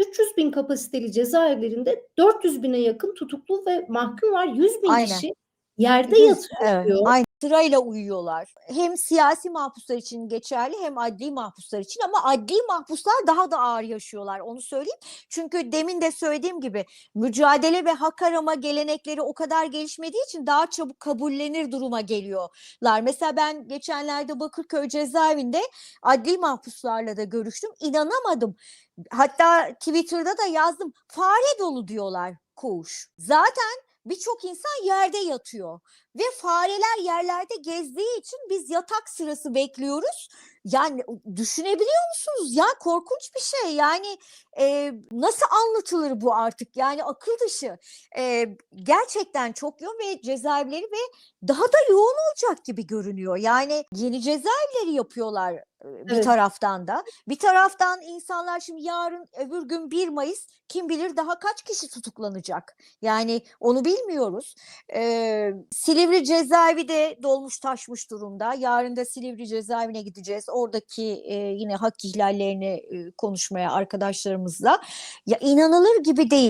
300 bin kapasiteli cezaevlerinde 400 bine yakın tutuklu ve mahkum var. 100 bin Aynen. kişi yerde yatıyor. Evet, aynı sırayla uyuyorlar. Hem siyasi mahpuslar için geçerli hem adli mahpuslar için ama adli mahpuslar daha da ağır yaşıyorlar onu söyleyeyim. Çünkü demin de söylediğim gibi mücadele ve hak arama gelenekleri o kadar gelişmediği için daha çabuk kabullenir duruma geliyorlar. Mesela ben geçenlerde Bakırköy cezaevinde adli mahpuslarla da görüştüm. İnanamadım. Hatta Twitter'da da yazdım. Fare dolu diyorlar koğuş. Zaten birçok insan yerde yatıyor ve fareler yerlerde gezdiği için biz yatak sırası bekliyoruz. Yani düşünebiliyor musunuz? Ya korkunç bir şey. Yani e, nasıl anlatılır bu artık? Yani akıl dışı. E, gerçekten çok yoğun ve cezaevleri ve daha da yoğun olacak gibi görünüyor. Yani yeni cezaevleri yapıyorlar bir Evet. taraftan da. Bir taraftan insanlar şimdi yarın öbür gün 1 Mayıs kim bilir daha kaç kişi tutuklanacak. Yani onu bilmiyoruz. Ee, Silivri cezaevi de dolmuş taşmış durumda. Yarın da Silivri cezaevine gideceğiz. Oradaki e, yine hak ihlallerini e, konuşmaya arkadaşlarımızla. Ya inanılır gibi değil.